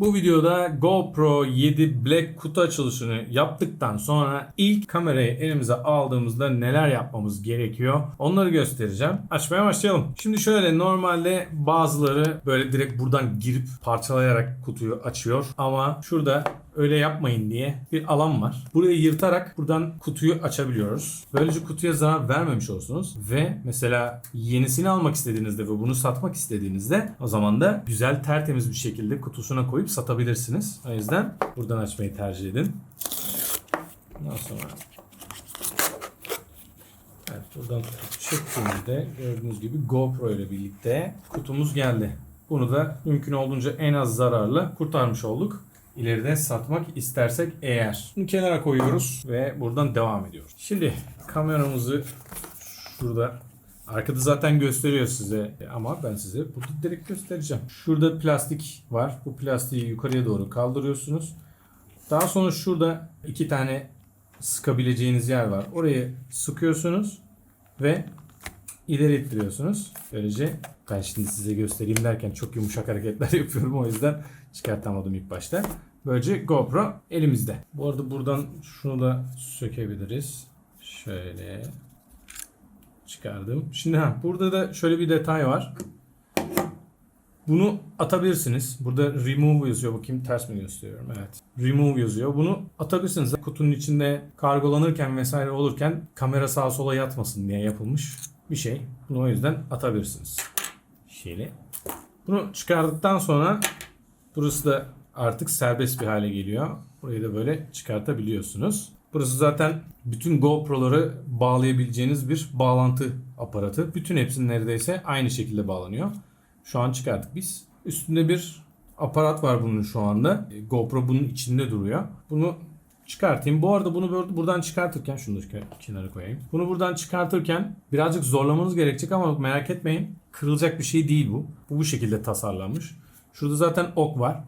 Bu videoda GoPro 7 Black kutu açılışını yaptıktan sonra ilk kamerayı elimize aldığımızda neler yapmamız gerekiyor onları göstereceğim. Açmaya başlayalım. Şimdi şöyle normalde bazıları böyle direkt buradan girip parçalayarak kutuyu açıyor ama şurada öyle yapmayın diye bir alan var. Burayı yırtarak buradan kutuyu açabiliyoruz. Böylece kutuya zarar vermemiş olursunuz ve mesela yenisini almak istediğinizde ve bunu satmak istediğinizde o zaman da güzel tertemiz bir şekilde kutusuna koyup satabilirsiniz. O yüzden buradan açmayı tercih edin. Ondan sonra Evet buradan çektiğimizde gördüğünüz gibi GoPro ile birlikte kutumuz geldi. Bunu da mümkün olduğunca en az zararla kurtarmış olduk. İleride satmak istersek eğer. Bunu kenara koyuyoruz ve buradan devam ediyoruz. Şimdi kameramızı şurada Arkada zaten gösteriyor size ama ben size burada direkt göstereceğim. Şurada plastik var. Bu plastiği yukarıya doğru kaldırıyorsunuz. Daha sonra şurada iki tane sıkabileceğiniz yer var. Orayı sıkıyorsunuz ve ileri ittiriyorsunuz. Böylece ben şimdi size göstereyim derken çok yumuşak hareketler yapıyorum o yüzden çıkartamadım ilk başta. Böylece GoPro elimizde. Bu arada buradan şunu da sökebiliriz. Şöyle çıkardım. Şimdi ha burada da şöyle bir detay var. Bunu atabilirsiniz. Burada remove yazıyor. Bakayım ters mi gösteriyorum? Evet. Remove yazıyor. Bunu atabilirsiniz. Kutunun içinde kargolanırken vesaire olurken kamera sağa sola yatmasın diye yapılmış bir şey. Bunu o yüzden atabilirsiniz. Şöyle. Bunu çıkardıktan sonra burası da artık serbest bir hale geliyor. Burayı da böyle çıkartabiliyorsunuz. Burası zaten bütün GoPro'ları bağlayabileceğiniz bir bağlantı aparatı. Bütün hepsinin neredeyse aynı şekilde bağlanıyor. Şu an çıkarttık biz. Üstünde bir aparat var bunun şu anda. E, GoPro bunun içinde duruyor. Bunu çıkartayım. Bu arada bunu bur- buradan çıkartırken şunu da kenara koyayım. Bunu buradan çıkartırken birazcık zorlamanız gerekecek ama merak etmeyin. Kırılacak bir şey değil bu. Bu bu şekilde tasarlanmış. Şurada zaten ok var.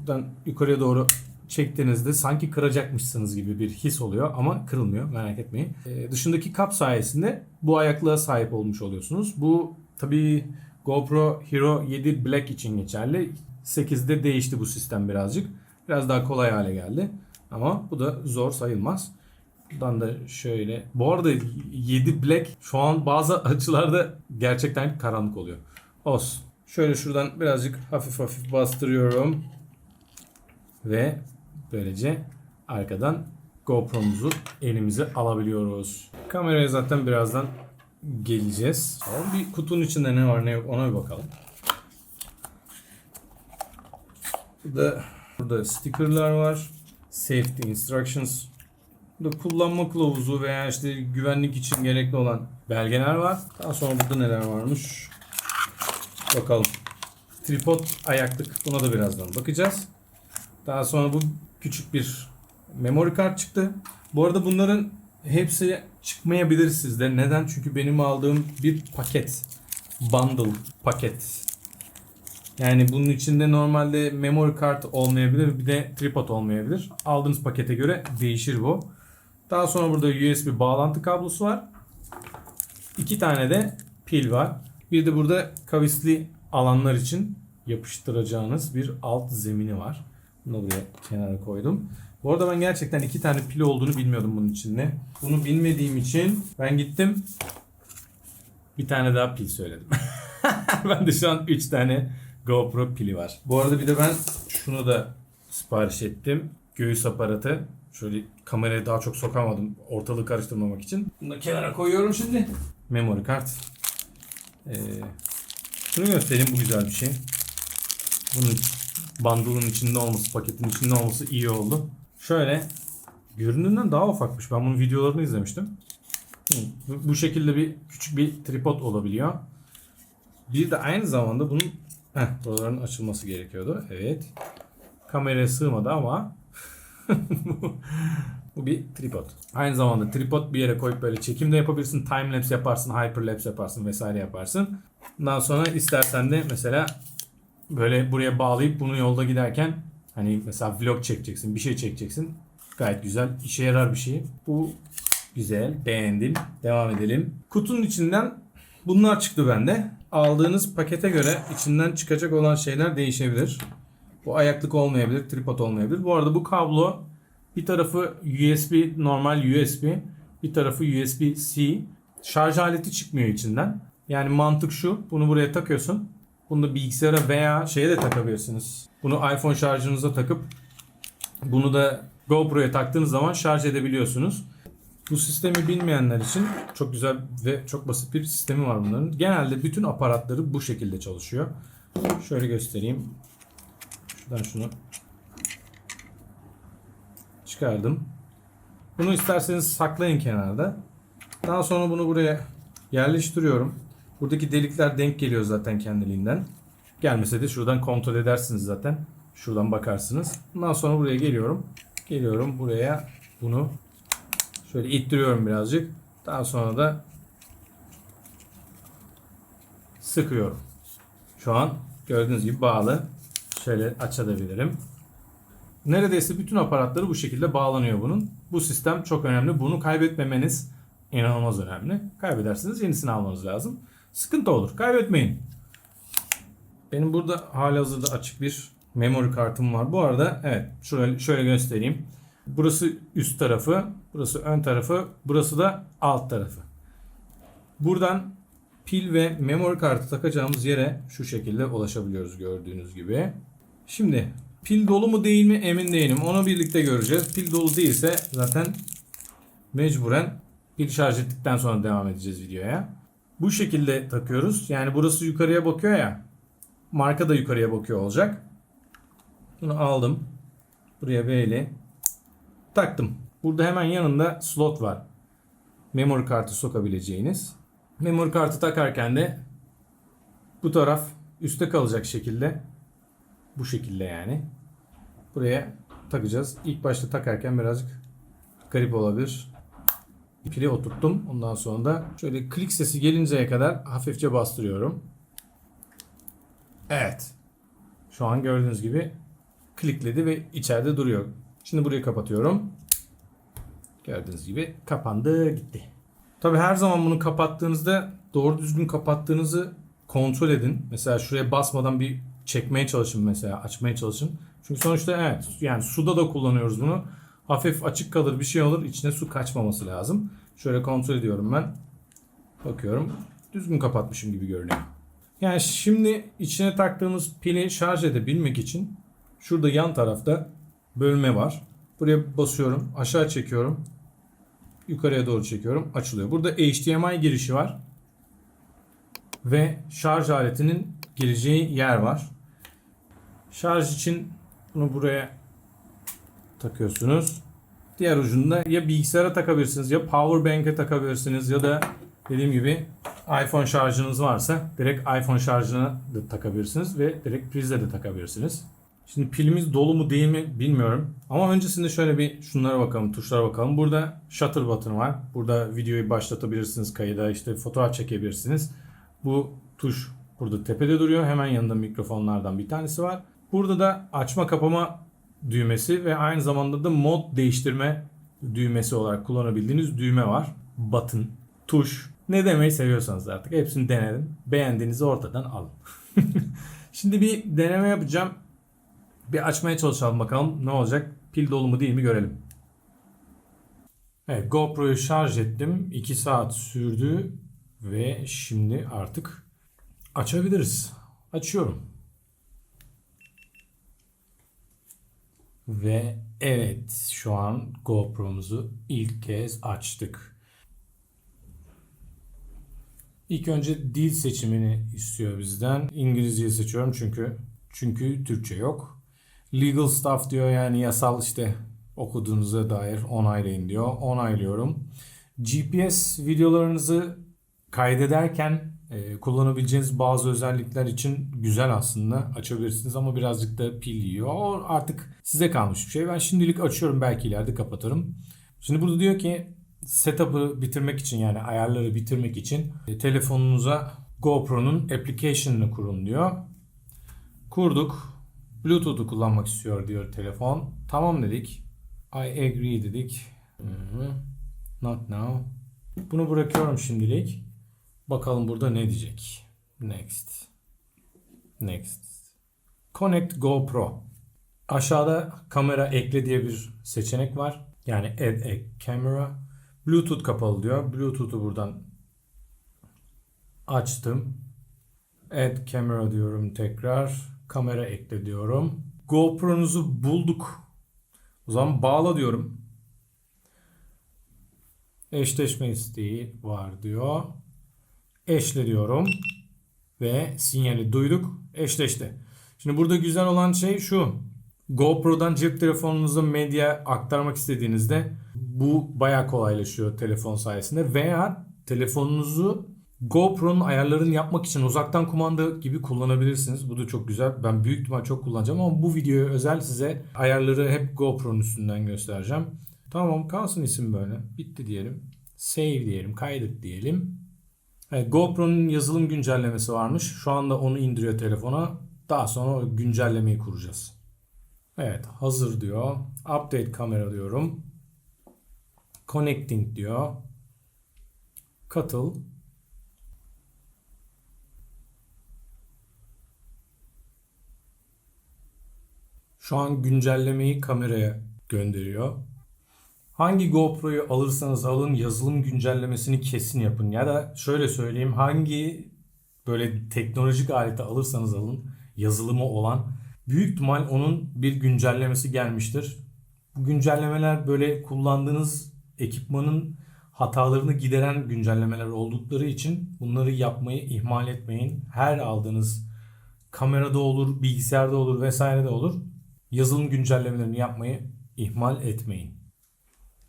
Buradan yukarıya doğru çektiğinizde sanki kıracakmışsınız gibi bir his oluyor ama kırılmıyor merak etmeyin. Ee, dışındaki kap sayesinde bu ayaklığa sahip olmuş oluyorsunuz. Bu tabii GoPro Hero 7 Black için geçerli. 8'de değişti bu sistem birazcık. Biraz daha kolay hale geldi. Ama bu da zor sayılmaz. Buradan da şöyle. Bu arada 7 Black şu an bazı açılarda gerçekten karanlık oluyor. Olsun. Şöyle şuradan birazcık hafif hafif bastırıyorum. Ve böylece arkadan GoPro'muzu elimize alabiliyoruz. Kameraya zaten birazdan geleceğiz. Bir kutunun içinde ne var ne yok ona bir bakalım. Burada, burada stickerlar var. Safety instructions. Burada kullanma kılavuzu veya işte güvenlik için gerekli olan belgeler var. Daha sonra burada neler varmış. Bakalım. Tripod ayaklık. Buna da birazdan bakacağız. Daha sonra bu küçük bir memory kart çıktı. Bu arada bunların hepsi çıkmayabilir sizde. Neden? Çünkü benim aldığım bir paket. Bundle paket. Yani bunun içinde normalde memory kart olmayabilir bir de tripod olmayabilir. Aldığınız pakete göre değişir bu. Daha sonra burada USB bağlantı kablosu var. İki tane de pil var. Bir de burada kavisli alanlar için yapıştıracağınız bir alt zemini var. Bunu buraya kenara koydum. Bu arada ben gerçekten iki tane pil olduğunu bilmiyordum bunun içinde. Bunu bilmediğim için ben gittim bir tane daha pil söyledim. ben de şu an 3 tane GoPro pili var. Bu arada bir de ben şunu da sipariş ettim. Göğüs aparatı. Şöyle kamerayı daha çok sokamadım ortalığı karıştırmamak için. Bunu da kenara koyuyorum şimdi. Memory kart. Ee, şunu göstereyim bu güzel bir şey. Bunun bundle'ın içinde olması, paketin içinde olması iyi oldu. Şöyle göründüğünden daha ufakmış. Ben bunun videolarını izlemiştim. Bu şekilde bir küçük bir tripod olabiliyor. Bir de aynı zamanda bunun heh, buraların açılması gerekiyordu. Evet. Kameraya sığmadı ama bu bir tripod. Aynı zamanda tripod bir yere koyup böyle çekim de yapabilirsin. Time lapse yaparsın, hyperlapse yaparsın vesaire yaparsın. Ondan sonra istersen de mesela böyle buraya bağlayıp bunu yolda giderken hani mesela vlog çekeceksin, bir şey çekeceksin. Gayet güzel, işe yarar bir şey. Bu güzel, beğendim. Devam edelim. Kutunun içinden bunlar çıktı bende. Aldığınız pakete göre içinden çıkacak olan şeyler değişebilir. Bu ayaklık olmayabilir, tripod olmayabilir. Bu arada bu kablo bir tarafı USB normal USB, bir tarafı USB-C. Şarj aleti çıkmıyor içinden. Yani mantık şu. Bunu buraya takıyorsun. Bunu bilgisayara veya şeye de takabilirsiniz. Bunu iPhone şarjınıza takıp bunu da GoPro'ya taktığınız zaman şarj edebiliyorsunuz. Bu sistemi bilmeyenler için çok güzel ve çok basit bir sistemi var bunların. Genelde bütün aparatları bu şekilde çalışıyor. Şöyle göstereyim. Şuradan şunu çıkardım. Bunu isterseniz saklayın kenarda. Daha sonra bunu buraya yerleştiriyorum. Buradaki delikler denk geliyor zaten kendiliğinden. Gelmese de şuradan kontrol edersiniz zaten. Şuradan bakarsınız. Bundan sonra buraya geliyorum. Geliyorum buraya bunu şöyle ittiriyorum birazcık. Daha sonra da sıkıyorum. Şu an gördüğünüz gibi bağlı. Şöyle açabilirim. Neredeyse bütün aparatları bu şekilde bağlanıyor bunun. Bu sistem çok önemli. Bunu kaybetmemeniz inanılmaz önemli. Kaybedersiniz yenisini almanız lazım. Sıkıntı olur. Kaybetmeyin. Benim burada halihazırda açık bir memory kartım var. Bu arada evet şöyle, şöyle göstereyim. Burası üst tarafı, burası ön tarafı, burası da alt tarafı. Buradan pil ve memory kartı takacağımız yere şu şekilde ulaşabiliyoruz gördüğünüz gibi. Şimdi pil dolu mu değil mi emin değilim. Onu birlikte göreceğiz. Pil dolu değilse zaten mecburen pil şarj ettikten sonra devam edeceğiz videoya. Bu şekilde takıyoruz. Yani burası yukarıya bakıyor ya. Marka da yukarıya bakıyor olacak. Bunu aldım. Buraya böyle taktım. Burada hemen yanında slot var. Memory kartı sokabileceğiniz. Memory kartı takarken de bu taraf üstte kalacak şekilde bu şekilde yani. Buraya takacağız. İlk başta takarken birazcık garip olabilir. Pili oturttum. Ondan sonra da şöyle klik sesi gelinceye kadar hafifçe bastırıyorum. Evet. Şu an gördüğünüz gibi klikledi ve içeride duruyor. Şimdi burayı kapatıyorum. Gördüğünüz gibi kapandı gitti. Tabi her zaman bunu kapattığınızda doğru düzgün kapattığınızı kontrol edin. Mesela şuraya basmadan bir çekmeye çalışın mesela açmaya çalışın. Çünkü sonuçta evet yani suda da kullanıyoruz bunu. Hafif açık kalır bir şey olur içine su kaçmaması lazım. Şöyle kontrol ediyorum ben. Bakıyorum düzgün kapatmışım gibi görünüyor. Yani şimdi içine taktığımız pili şarj edebilmek için şurada yan tarafta bölme var. Buraya basıyorum aşağı çekiyorum. Yukarıya doğru çekiyorum açılıyor. Burada HDMI girişi var. Ve şarj aletinin gireceği yer var. Şarj için bunu buraya takıyorsunuz. Diğer ucunda ya bilgisayara takabilirsiniz ya power bank'e takabilirsiniz ya da dediğim gibi iPhone şarjınız varsa direkt iPhone şarjına da takabilirsiniz ve direkt prizle de takabilirsiniz. Şimdi pilimiz dolu mu değil mi bilmiyorum. Ama öncesinde şöyle bir şunlara bakalım, tuşlara bakalım. Burada shutter button var. Burada videoyu başlatabilirsiniz kayıda, işte fotoğraf çekebilirsiniz. Bu tuş burada tepede duruyor. Hemen yanında mikrofonlardan bir tanesi var. Burada da açma kapama düğmesi ve aynı zamanda da mod değiştirme düğmesi olarak kullanabildiğiniz düğme var. Button, tuş. Ne demeyi seviyorsanız artık hepsini denedim. Beğendiğinizi ortadan alın. Şimdi bir deneme yapacağım. Bir açmaya çalışalım bakalım ne olacak. Pil dolu mu değil mi görelim. Evet GoPro'yu şarj ettim. 2 saat sürdü ve şimdi artık açabiliriz. Açıyorum. Ve evet şu an GoPro'muzu ilk kez açtık. İlk önce dil seçimini istiyor bizden. İngilizceyi seçiyorum çünkü çünkü Türkçe yok. Legal stuff diyor yani yasal işte okuduğunuza dair onaylayın diyor. Onaylıyorum. GPS videolarınızı kaydederken e, kullanabileceğiniz bazı özellikler için güzel aslında açabilirsiniz ama birazcık da pil yiyor. O artık size kalmış bir şey. Ben şimdilik açıyorum belki ileride kapatırım. Şimdi burada diyor ki setup'ı bitirmek için yani ayarları bitirmek için e, telefonunuza GoPro'nun application'ını kurun diyor. Kurduk. Bluetooth'u kullanmak istiyor diyor telefon. Tamam dedik. I agree dedik. Not now. Bunu bırakıyorum şimdilik. Bakalım burada ne diyecek. Next. Next. Connect GoPro. Aşağıda kamera ekle diye bir seçenek var. Yani add a camera. Bluetooth kapalı diyor. Bluetooth'u buradan açtım. Add camera diyorum tekrar. Kamera ekle diyorum. GoPro'nuzu bulduk. O zaman bağla diyorum. Eşleşme isteği var diyor. Eşle diyorum. Ve sinyali duyduk. Eşleşti. Şimdi burada güzel olan şey şu. GoPro'dan cep telefonunuza medya aktarmak istediğinizde bu bayağı kolaylaşıyor telefon sayesinde. Veya telefonunuzu GoPro'nun ayarlarını yapmak için uzaktan kumanda gibi kullanabilirsiniz. Bu da çok güzel. Ben büyük ihtimal çok kullanacağım ama bu videoya özel size ayarları hep GoPro'nun üstünden göstereceğim. Tamam kalsın isim böyle. Bitti diyelim. Save diyelim. Kaydet diyelim. Evet, GoPro'nun yazılım güncellemesi varmış. Şu anda onu indiriyor telefona. Daha sonra güncellemeyi kuracağız. Evet hazır diyor. Update kamera diyorum. Connecting diyor. Katıl. Şu an güncellemeyi kameraya gönderiyor. Hangi GoPro'yu alırsanız alın yazılım güncellemesini kesin yapın. Ya da şöyle söyleyeyim hangi böyle teknolojik aleti alırsanız alın yazılımı olan büyük ihtimal onun bir güncellemesi gelmiştir. Bu güncellemeler böyle kullandığınız ekipmanın hatalarını gideren güncellemeler oldukları için bunları yapmayı ihmal etmeyin. Her aldığınız kamerada olur, bilgisayarda olur vesairede olur. Yazılım güncellemelerini yapmayı ihmal etmeyin.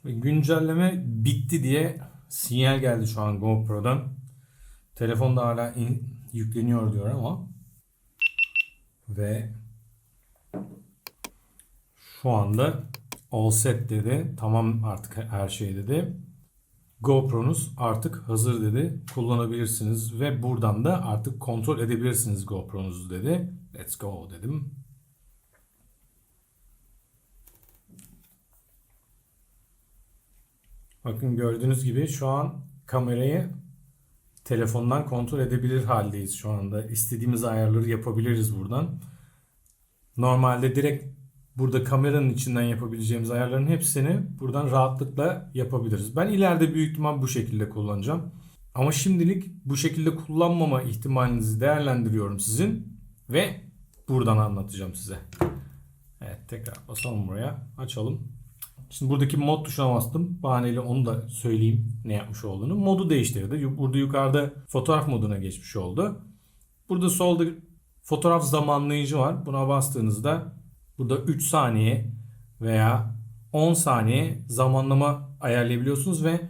Güncelleme bitti diye sinyal geldi şu an GoPro'dan. Telefonda hala in, yükleniyor diyor ama ve şu anda all set dedi. Tamam artık her şey dedi. GoPro'nuz artık hazır dedi. Kullanabilirsiniz ve buradan da artık kontrol edebilirsiniz GoPro'nuzu dedi. Let's go dedim. Bakın gördüğünüz gibi şu an kamerayı telefondan kontrol edebilir haldeyiz şu anda. İstediğimiz ayarları yapabiliriz buradan. Normalde direkt burada kameranın içinden yapabileceğimiz ayarların hepsini buradan rahatlıkla yapabiliriz. Ben ileride büyük ihtimal bu şekilde kullanacağım. Ama şimdilik bu şekilde kullanmama ihtimalinizi değerlendiriyorum sizin ve buradan anlatacağım size. Evet tekrar basalım buraya. Açalım. Şimdi buradaki mod tuşuna bastım. Bahaneyle onu da söyleyeyim ne yapmış olduğunu. Modu değiştirdi. Burada yukarıda fotoğraf moduna geçmiş oldu. Burada solda fotoğraf zamanlayıcı var. Buna bastığınızda burada 3 saniye veya 10 saniye zamanlama ayarlayabiliyorsunuz ve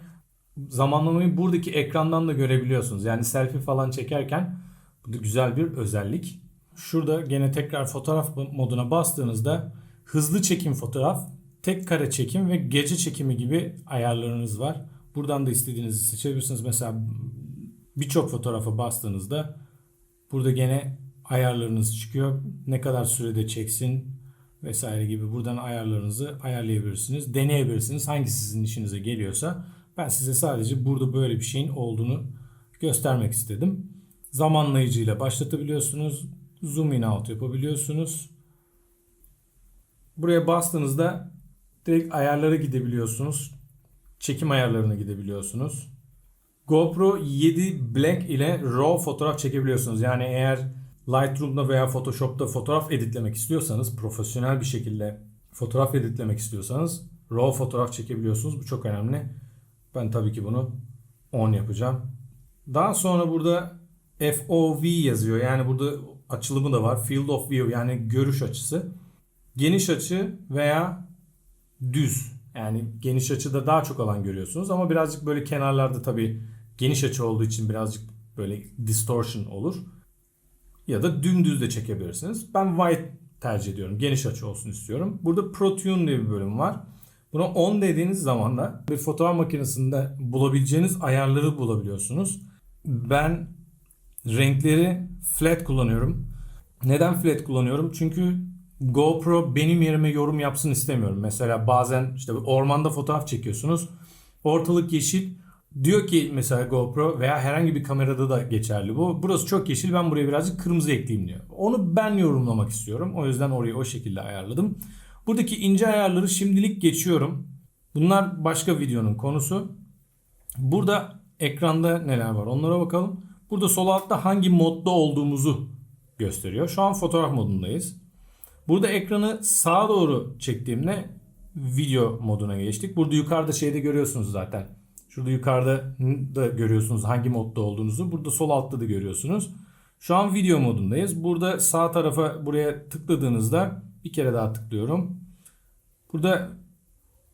zamanlamayı buradaki ekrandan da görebiliyorsunuz. Yani selfie falan çekerken bu da güzel bir özellik. Şurada gene tekrar fotoğraf moduna bastığınızda hızlı çekim fotoğraf, tek kare çekim ve gece çekimi gibi ayarlarınız var. Buradan da istediğinizi seçebilirsiniz. Mesela birçok fotoğrafa bastığınızda burada gene ayarlarınız çıkıyor. Ne kadar sürede çeksin vesaire gibi buradan ayarlarınızı ayarlayabilirsiniz. Deneyebilirsiniz. Hangisi sizin işinize geliyorsa. Ben size sadece burada böyle bir şeyin olduğunu göstermek istedim. Zamanlayıcıyla başlatabiliyorsunuz. Zoom in out yapabiliyorsunuz. Buraya bastığınızda direkt ayarlara gidebiliyorsunuz. Çekim ayarlarına gidebiliyorsunuz. GoPro 7 Black ile RAW fotoğraf çekebiliyorsunuz. Yani eğer Lightroom'da veya Photoshop'ta fotoğraf editlemek istiyorsanız, profesyonel bir şekilde fotoğraf editlemek istiyorsanız RAW fotoğraf çekebiliyorsunuz. Bu çok önemli. Ben tabii ki bunu on yapacağım. Daha sonra burada FOV yazıyor. Yani burada açılımı da var. Field of View yani görüş açısı. Geniş açı veya düz. Yani geniş açıda daha çok alan görüyorsunuz ama birazcık böyle kenarlarda tabii geniş açı olduğu için birazcık böyle distortion olur. Ya da dümdüz de çekebilirsiniz. Ben wide tercih ediyorum. Geniş açı olsun istiyorum. Burada ProTune diye bir bölüm var. Buna on dediğiniz zaman da bir fotoğraf makinesinde bulabileceğiniz ayarları bulabiliyorsunuz. Ben renkleri flat kullanıyorum. Neden flat kullanıyorum? Çünkü GoPro benim yerime yorum yapsın istemiyorum. Mesela bazen işte ormanda fotoğraf çekiyorsunuz. Ortalık yeşil diyor ki mesela GoPro veya herhangi bir kamerada da geçerli bu. Burası çok yeşil ben buraya birazcık kırmızı ekleyeyim diyor. Onu ben yorumlamak istiyorum. O yüzden orayı o şekilde ayarladım. Buradaki ince ayarları şimdilik geçiyorum. Bunlar başka videonun konusu. Burada ekranda neler var onlara bakalım. Burada sol altta hangi modda olduğumuzu gösteriyor. Şu an fotoğraf modundayız. Burada ekranı sağa doğru çektiğimde video moduna geçtik. Burada yukarıda şeyde görüyorsunuz zaten. Şurada yukarıda da görüyorsunuz hangi modda olduğunuzu. Burada sol altta da görüyorsunuz. Şu an video modundayız. Burada sağ tarafa buraya tıkladığınızda bir kere daha tıklıyorum. Burada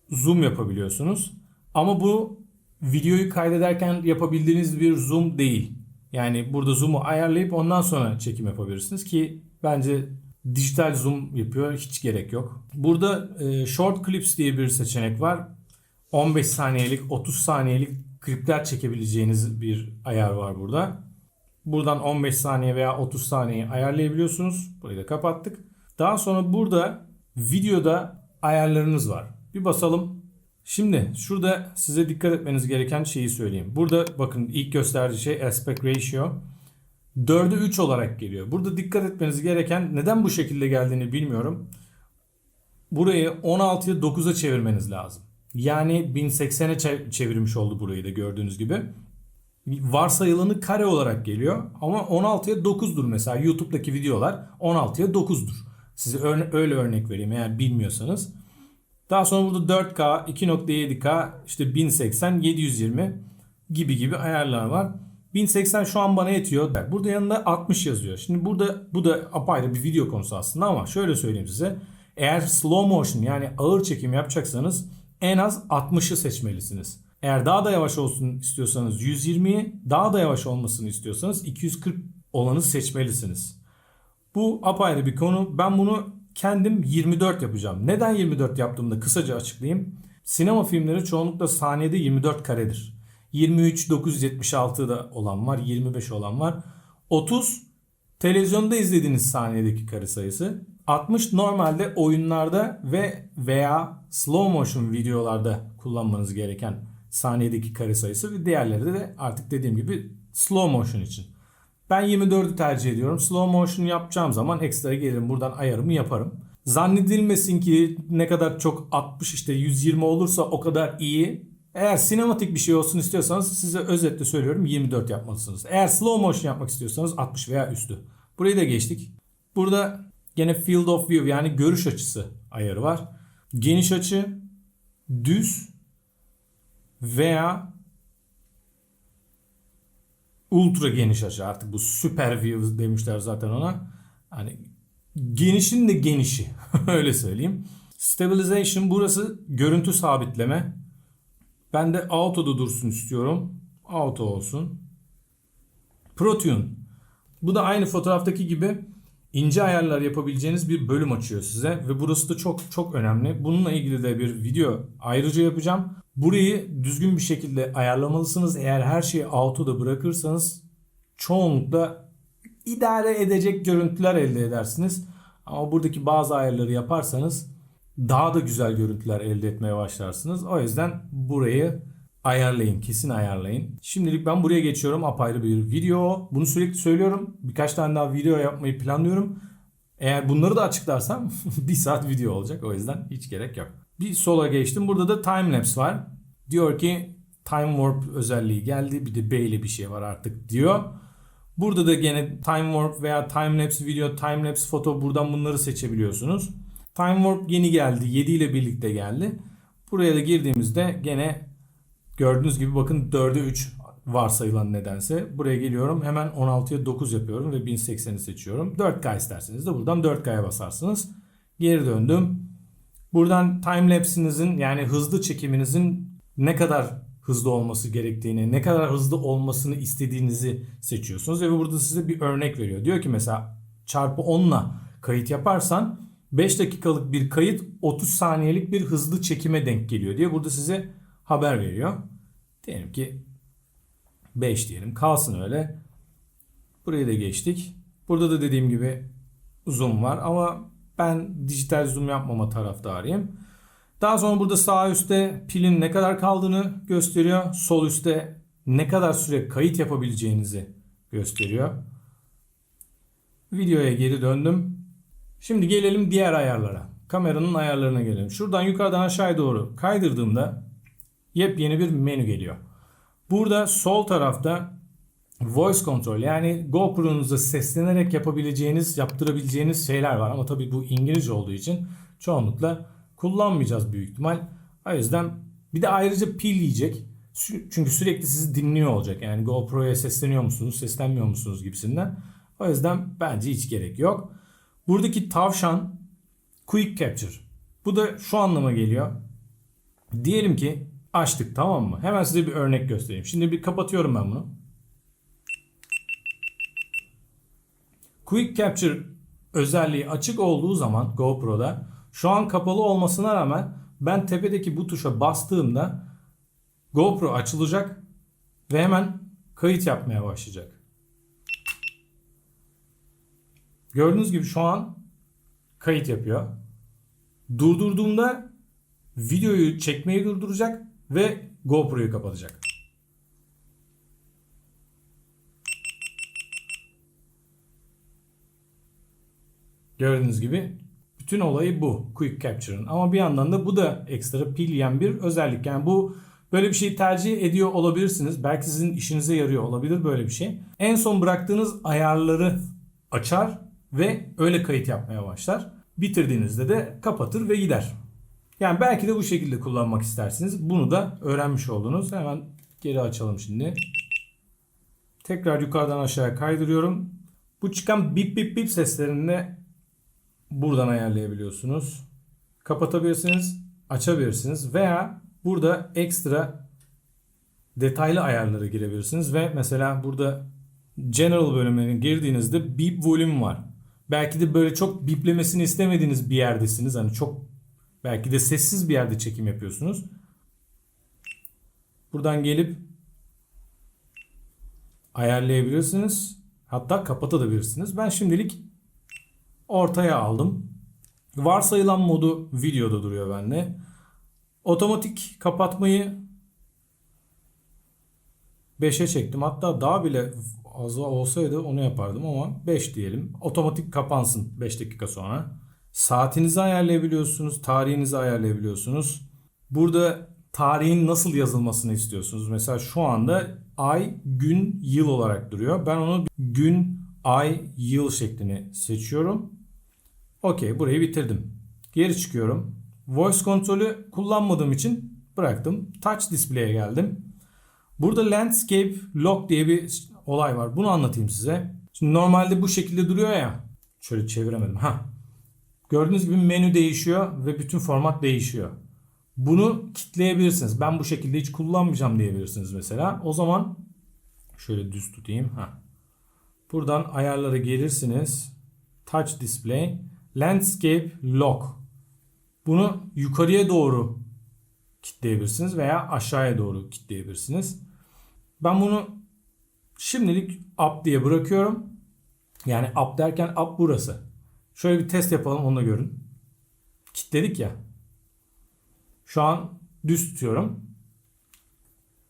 zoom yapabiliyorsunuz. Ama bu videoyu kaydederken yapabildiğiniz bir zoom değil. Yani burada zoom'u ayarlayıp ondan sonra çekim yapabilirsiniz ki bence dijital zoom yapıyor hiç gerek yok. Burada e, short clips diye bir seçenek var. 15 saniyelik 30 saniyelik klipler çekebileceğiniz bir ayar var burada. Buradan 15 saniye veya 30 saniye ayarlayabiliyorsunuz. Burayı da kapattık. Daha sonra burada videoda ayarlarınız var. Bir basalım. Şimdi şurada size dikkat etmeniz gereken şeyi söyleyeyim. Burada bakın ilk gösterdiği şey aspect ratio. 4'e 3 olarak geliyor. Burada dikkat etmeniz gereken neden bu şekilde geldiğini bilmiyorum. Burayı 16'ya 9'a çevirmeniz lazım. Yani 1080'e çe- çevirmiş oldu burayı da gördüğünüz gibi. Varsayılanı kare olarak geliyor ama 16'ya 9'dur mesela YouTube'daki videolar 16'ya 9'dur. Size örne- öyle örnek vereyim eğer bilmiyorsanız. Daha sonra burada 4K, 2.7K, işte 1080, 720 gibi gibi ayarlar var. 1080 şu an bana yetiyor. Burada yanında 60 yazıyor. Şimdi burada bu da apayrı bir video konusu aslında ama şöyle söyleyeyim size. Eğer slow motion yani ağır çekim yapacaksanız en az 60'ı seçmelisiniz. Eğer daha da yavaş olsun istiyorsanız 120'yi, daha da yavaş olmasını istiyorsanız 240 olanı seçmelisiniz. Bu apayrı bir konu. Ben bunu kendim 24 yapacağım. Neden 24 yaptığımı da kısaca açıklayayım. Sinema filmleri çoğunlukla saniyede 24 karedir. 23 976 da olan var, 25 olan var. 30 televizyonda izlediğiniz saniyedeki kare sayısı. 60 normalde oyunlarda ve veya slow motion videolarda kullanmanız gereken saniyedeki kare sayısı ve diğerleri de artık dediğim gibi slow motion için. Ben 24'ü tercih ediyorum. Slow motion yapacağım zaman ekstra gelirim buradan ayarımı yaparım. Zannedilmesin ki ne kadar çok 60 işte 120 olursa o kadar iyi. Eğer sinematik bir şey olsun istiyorsanız size özetle söylüyorum 24 yapmalısınız. Eğer slow motion yapmak istiyorsanız 60 veya üstü. Burayı da geçtik. Burada gene field of view yani görüş açısı ayarı var. Geniş açı, düz veya ultra geniş açı artık bu super view demişler zaten ona. Hani genişin de genişi öyle söyleyeyim. Stabilization burası görüntü sabitleme. Ben de auto'da dursun istiyorum. Auto olsun. ProTune. Bu da aynı fotoğraftaki gibi ince ayarlar yapabileceğiniz bir bölüm açıyor size ve burası da çok çok önemli. Bununla ilgili de bir video ayrıca yapacağım. Burayı düzgün bir şekilde ayarlamalısınız. Eğer her şeyi auto'da bırakırsanız çoğunlukla idare edecek görüntüler elde edersiniz. Ama buradaki bazı ayarları yaparsanız daha da güzel görüntüler elde etmeye başlarsınız. O yüzden burayı ayarlayın. Kesin ayarlayın. Şimdilik ben buraya geçiyorum. Apayrı bir video. Bunu sürekli söylüyorum. Birkaç tane daha video yapmayı planlıyorum. Eğer bunları da açıklarsam bir saat video olacak. O yüzden hiç gerek yok. Bir sola geçtim. Burada da time lapse var. Diyor ki time warp özelliği geldi. Bir de B ile bir şey var artık diyor. Burada da gene time warp veya time lapse video, time lapse foto buradan bunları seçebiliyorsunuz. Time Warp yeni geldi. 7 ile birlikte geldi. Buraya da girdiğimizde gene gördüğünüz gibi bakın 4'e 3 varsayılan nedense. Buraya geliyorum. Hemen 16'ya 9 yapıyorum ve 1080'i seçiyorum. 4K isterseniz de buradan 4K'ya basarsınız. Geri döndüm. Buradan time lapse'inizin yani hızlı çekiminizin ne kadar hızlı olması gerektiğini, ne kadar hızlı olmasını istediğinizi seçiyorsunuz ve burada size bir örnek veriyor. Diyor ki mesela çarpı 10 ile kayıt yaparsan 5 dakikalık bir kayıt 30 saniyelik bir hızlı çekime denk geliyor diye burada size haber veriyor. Diyelim ki 5 diyelim kalsın öyle. Burayı da geçtik. Burada da dediğim gibi zoom var ama ben dijital zoom yapmama taraftarıyım. Daha sonra burada sağ üstte pilin ne kadar kaldığını gösteriyor. Sol üstte ne kadar süre kayıt yapabileceğinizi gösteriyor. Videoya geri döndüm. Şimdi gelelim diğer ayarlara. Kameranın ayarlarına gelelim. Şuradan yukarıdan aşağıya doğru kaydırdığımda yepyeni bir menü geliyor. Burada sol tarafta voice control yani GoPro'nuza seslenerek yapabileceğiniz, yaptırabileceğiniz şeyler var. Ama tabii bu İngilizce olduğu için çoğunlukla kullanmayacağız büyük ihtimal. O yüzden bir de ayrıca pil yiyecek. Çünkü sürekli sizi dinliyor olacak. Yani GoPro'ya sesleniyor musunuz, seslenmiyor musunuz gibisinden. O yüzden bence hiç gerek yok. Buradaki tavşan Quick Capture. Bu da şu anlama geliyor. Diyelim ki açtık tamam mı? Hemen size bir örnek göstereyim. Şimdi bir kapatıyorum ben bunu. Quick Capture özelliği açık olduğu zaman GoPro'da şu an kapalı olmasına rağmen ben tepedeki bu tuşa bastığımda GoPro açılacak ve hemen kayıt yapmaya başlayacak. Gördüğünüz gibi şu an kayıt yapıyor. Durdurduğumda videoyu çekmeyi durduracak ve GoPro'yu kapatacak. Gördüğünüz gibi bütün olayı bu Quick Capture'ın. Ama bir yandan da bu da ekstra pil yiyen bir özellik. Yani bu böyle bir şeyi tercih ediyor olabilirsiniz. Belki sizin işinize yarıyor olabilir böyle bir şey. En son bıraktığınız ayarları açar ve öyle kayıt yapmaya başlar. Bitirdiğinizde de kapatır ve gider. Yani belki de bu şekilde kullanmak istersiniz. Bunu da öğrenmiş oldunuz. Hemen geri açalım şimdi. Tekrar yukarıdan aşağıya kaydırıyorum. Bu çıkan bip bip bip seslerini de buradan ayarlayabiliyorsunuz. Kapatabilirsiniz, açabilirsiniz veya burada ekstra detaylı ayarlara girebilirsiniz ve mesela burada General bölümüne girdiğinizde beep volume var. Belki de böyle çok biplemesini istemediğiniz bir yerdesiniz. Hani çok belki de sessiz bir yerde çekim yapıyorsunuz. Buradan gelip ayarlayabilirsiniz. Hatta kapatabilirsiniz. Ben şimdilik ortaya aldım. Varsayılan modu videoda duruyor bende. Otomatik kapatmayı 5'e çektim. Hatta daha bile az olsaydı onu yapardım ama 5 diyelim. Otomatik kapansın 5 dakika sonra. Saatinizi ayarlayabiliyorsunuz, tarihinizi ayarlayabiliyorsunuz. Burada tarihin nasıl yazılmasını istiyorsunuz. Mesela şu anda ay, gün, yıl olarak duruyor. Ben onu gün, ay, yıl şeklini seçiyorum. Okey burayı bitirdim. Geri çıkıyorum. Voice kontrolü kullanmadığım için bıraktım. Touch display'e geldim. Burada landscape lock diye bir olay var. Bunu anlatayım size. Şimdi normalde bu şekilde duruyor ya. Şöyle çeviremedim. Ha. Gördüğünüz gibi menü değişiyor ve bütün format değişiyor. Bunu kitleyebilirsiniz. Ben bu şekilde hiç kullanmayacağım diyebilirsiniz mesela. O zaman şöyle düz tutayım. Ha. Buradan ayarlara gelirsiniz. Touch display, landscape lock. Bunu yukarıya doğru kitleyebilirsiniz veya aşağıya doğru kitleyebilirsiniz. Ben bunu şimdilik up diye bırakıyorum. Yani up derken up burası. Şöyle bir test yapalım onu da görün. Kitledik ya. Şu an düz tutuyorum.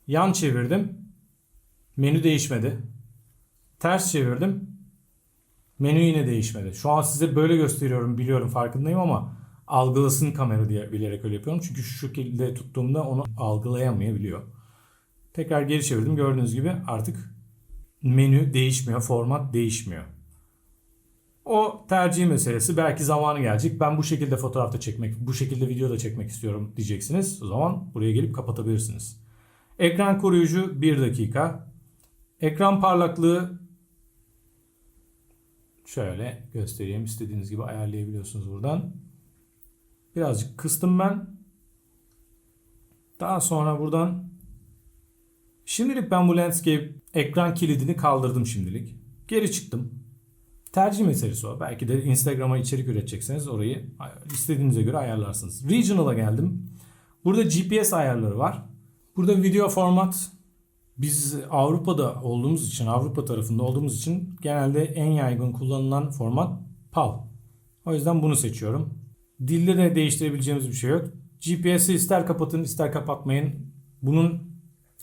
Yan çevirdim. Menü değişmedi. Ters çevirdim. Menü yine değişmedi. Şu an size böyle gösteriyorum biliyorum farkındayım ama algılasın kamera diye bilerek öyle yapıyorum. Çünkü şu şekilde tuttuğumda onu algılayamayabiliyor. Tekrar geri çevirdim. Gördüğünüz gibi artık menü değişmiyor, format değişmiyor. O tercih meselesi. Belki zamanı gelecek. Ben bu şekilde fotoğrafta çekmek, bu şekilde video da çekmek istiyorum diyeceksiniz. O zaman buraya gelip kapatabilirsiniz. Ekran koruyucu 1 dakika. Ekran parlaklığı şöyle göstereyim. İstediğiniz gibi ayarlayabiliyorsunuz buradan. Birazcık kıstım ben. Daha sonra buradan şimdilik ben bu landscape ekran kilidini kaldırdım şimdilik. Geri çıktım. Tercih meselesi o. Belki de Instagram'a içerik üretecekseniz orayı istediğinize göre ayarlarsınız. Regional'a geldim. Burada GPS ayarları var. Burada video format biz Avrupa'da olduğumuz için, Avrupa tarafında olduğumuz için genelde en yaygın kullanılan format PAL. O yüzden bunu seçiyorum. Dilde de değiştirebileceğimiz bir şey yok. GPS'i ister kapatın ister kapatmayın. Bunun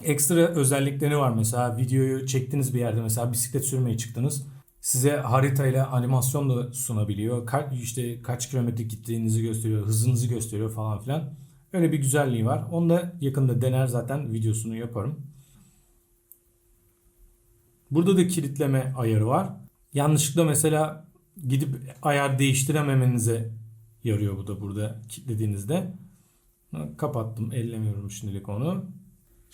ekstra özellikleri var. Mesela videoyu çektiniz bir yerde mesela bisiklet sürmeye çıktınız. Size haritayla animasyon da sunabiliyor. Kaç, işte kaç kilometre gittiğinizi gösteriyor, hızınızı gösteriyor falan filan. Öyle bir güzelliği var. Onu da yakında dener zaten videosunu yaparım. Burada da kilitleme ayarı var. Yanlışlıkla mesela gidip ayar değiştirememenize yarıyor bu da burada kilitlediğinizde. Kapattım. Ellemiyorum şimdilik onu.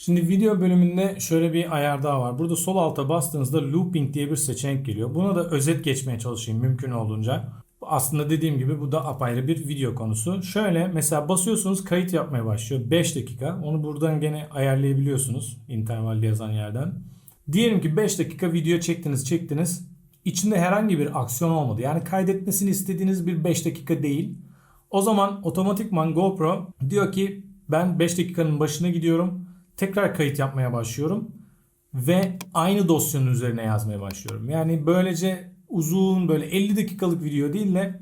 Şimdi video bölümünde şöyle bir ayar daha var. Burada sol alta bastığınızda looping diye bir seçenek geliyor. Buna da özet geçmeye çalışayım mümkün olduğunca. Aslında dediğim gibi bu da apayrı bir video konusu. Şöyle mesela basıyorsunuz kayıt yapmaya başlıyor. 5 dakika. Onu buradan gene ayarlayabiliyorsunuz. intervalli yazan yerden. Diyelim ki 5 dakika video çektiniz çektiniz. İçinde herhangi bir aksiyon olmadı. Yani kaydetmesini istediğiniz bir 5 dakika değil. O zaman otomatikman GoPro diyor ki ben 5 dakikanın başına gidiyorum. Tekrar kayıt yapmaya başlıyorum. Ve aynı dosyanın üzerine yazmaya başlıyorum. Yani böylece uzun böyle 50 dakikalık video değil de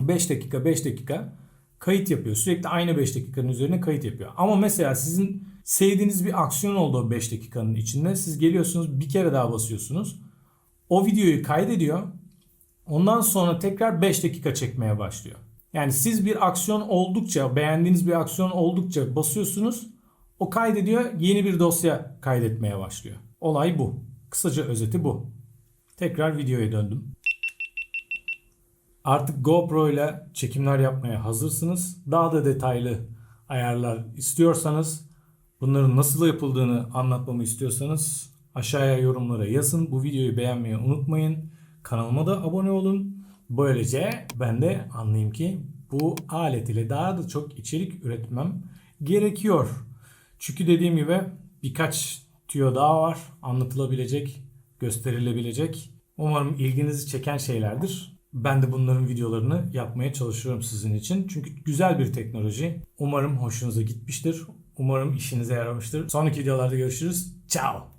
5 dakika 5 dakika kayıt yapıyor. Sürekli aynı 5 dakikanın üzerine kayıt yapıyor. Ama mesela sizin sevdiğiniz bir aksiyon oldu o 5 dakikanın içinde. Siz geliyorsunuz bir kere daha basıyorsunuz. O videoyu kaydediyor. Ondan sonra tekrar 5 dakika çekmeye başlıyor. Yani siz bir aksiyon oldukça, beğendiğiniz bir aksiyon oldukça basıyorsunuz. O kaydediyor, yeni bir dosya kaydetmeye başlıyor. Olay bu. Kısaca özeti bu. Tekrar videoya döndüm. Artık GoPro ile çekimler yapmaya hazırsınız. Daha da detaylı ayarlar istiyorsanız, bunların nasıl yapıldığını anlatmamı istiyorsanız aşağıya yorumlara yazın. Bu videoyu beğenmeyi unutmayın. Kanalıma da abone olun. Böylece ben de anlayayım ki bu alet ile daha da çok içerik üretmem gerekiyor. Çünkü dediğim gibi birkaç tüyo daha var. Anlatılabilecek, gösterilebilecek. Umarım ilginizi çeken şeylerdir. Ben de bunların videolarını yapmaya çalışıyorum sizin için. Çünkü güzel bir teknoloji. Umarım hoşunuza gitmiştir. Umarım işinize yaramıştır. Sonraki videolarda görüşürüz. Ciao.